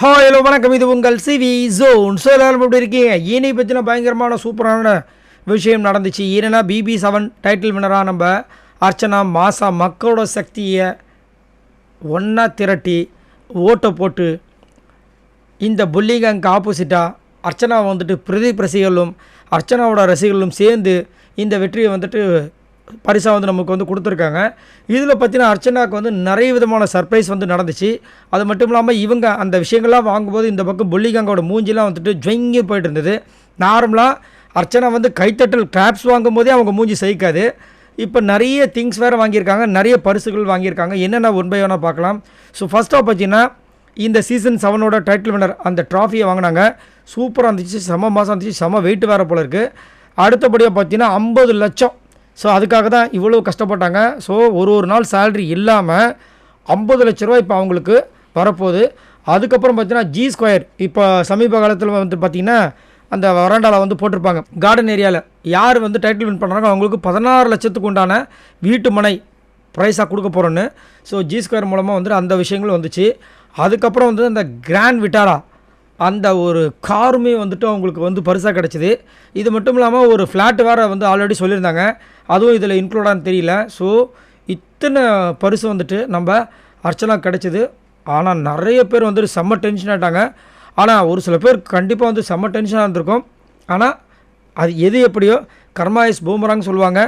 Hi hello வணக்கம். இது உங்கள் சிவி ஜோன் ஸோ எல்லாரும் எப்படி இருக்கீங்க? இனி பற்றின பயங்கரமான சூப்பரான விஷயம் நடந்துச்சு. ஏன்னா பிபி செவன் டைட்டில் வினராக நம்ம அர்ச்சனா மாசா மக்களோட சக்தியை ஒன்றா திரட்டி ஓட்டை போட்டு இந்த புல்லிங்காங்க்கு ஆப்போசிட்டாக அர்ச்சனா வந்துட்டு பிரதீப் ரசிகர்களும் அர்ச்சனாவோட ரசிகர்களும் சேர்ந்து இந்த வெற்றியை வந்துட்டு பரிசாக வந்து நமக்கு வந்து கொடுத்துருக்காங்க. இதில் பார்த்தீங்கன்னா அர்ச்சனாவுக்கு வந்து நிறைய விதமான சர்ப்ரைஸ் வந்து நடந்துச்சு. அது மட்டும் இல்லாமல் இவங்க அந்த விஷயங்கள்லாம் வாங்கும்போது இந்த பக்கம் புள்ளிகாங்கோட மூஞ்சிலாம் வந்துட்டு ஜொங்கி போயிட்டு இருந்தது நார்மலாக அர்ச்சனா வந்து கைத்தட்டல் கிராப்ஸ் வாங்கும்போதே அவங்க மூஞ்சி சகிக்காது இப்போ நிறைய திங்ஸ் வேறு வாங்கியிருக்காங்க நிறைய பரிசுகள் வாங்கியிருக்காங்க. என்னென்ன ஒன் பை ஒன்னாக பார்க்கலாம். ஸோ ஃபஸ்ட்டாக பார்த்தீங்கன்னா இந்த சீசன் செவனோட டைட்டில் வினர் அந்த ட்ராஃபியை வாங்கினாங்க. சூப்பராக இருந்துச்சு செம மாதம் இருந்துச்சு செம வெயிட் வேறு போல இருக்குது அடுத்தபடியாக பார்த்தீங்கன்னா ஐம்பது லட்சம் ஸோ அதுக்காக தான் இவ்வளோ கஷ்டப்பட்டாங்க. ஸோ ஒரு ஒரு நாள் சேல்ரி இல்லாமல் ஐம்பது லட்ச ரூபா இப்போ அவங்களுக்கு வரப்போகுது. அதுக்கப்புறம் பார்த்தீங்கன்னா ஜி ஸ்கொயர் இப்போ சமீப காலத்தில் வந்து பார்த்திங்கன்னா அந்த வராண்டாவில் வந்து போட்டிருப்பாங்க. கார்டன் ஏரியாவில் யார் வந்து டைட்டில் வின் பண்ணுறாங்க அவங்களுக்கு பதினாறு லட்சத்துக்கு உண்டான வீட்டு மனை ப்ரைஸாக கொடுக்க போகிறோன்னு ஸோ ஜி ஸ்கொயர் மூலமாக வந்துட்டு அந்த விஷயங்கள் வந்துச்சு. அதுக்கப்புறம் வந்து அந்த கிராண்ட் விட்டாரா அந்த ஒரு காருமே வந்துட்டு அவங்களுக்கு வந்து பரிசாக கிடச்சிது. இது மட்டும் இல்லாமல் ஒரு ஃப்ளாட் வேறு வந்து ஆல்ரெடி சொல்லியிருந்தாங்க. அதுவும் இதில் இன்க்ளூடான்னு தெரியல. ஸோ இத்தனை பரிசு வந்துட்டு நம்ம அர்ச்சனா கிடச்சிது. ஆனால் நிறைய பேர் வந்துட்டு செம்ம டென்ஷன் ஆகிட்டாங்க ஆனால் ஒரு சில பேர் கண்டிப்பாக வந்து செம்ம டென்ஷனாக இருந்திருக்கும். ஆனால் அது எது எப்படியோ கர்மா இஸ் பூமராங் சொல்லுவாங்க.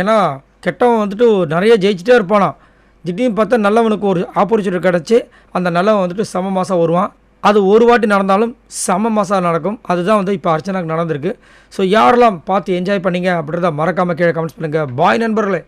ஏன்னா கெட்டவன் வந்துட்டு நிறைய ஜெயிச்சிட்டே இருப்பானான் திடீர்னு பார்த்தா நல்லவனுக்கு ஒரு ஆப்பர்ச்சுனிட்டி கிடச்சி அந்த நல்லவன் வந்துட்டு சம மாதம் வருவான். அது ஒரு வாட்டி நடந்தாலும் சம மசாலா நடக்கும். அதுதான் வந்து இப்போ அர்ச்சனாக்கு நடந்திருக்கு. ஸோ யாரெல்லாம் பார்த்து என்ஜாய் பண்ணீங்க அப்படின்றத மறக்காமல் கீழே கமெண்ட்ஸ் பண்ணுங்கள் பாய் நண்பர்களே.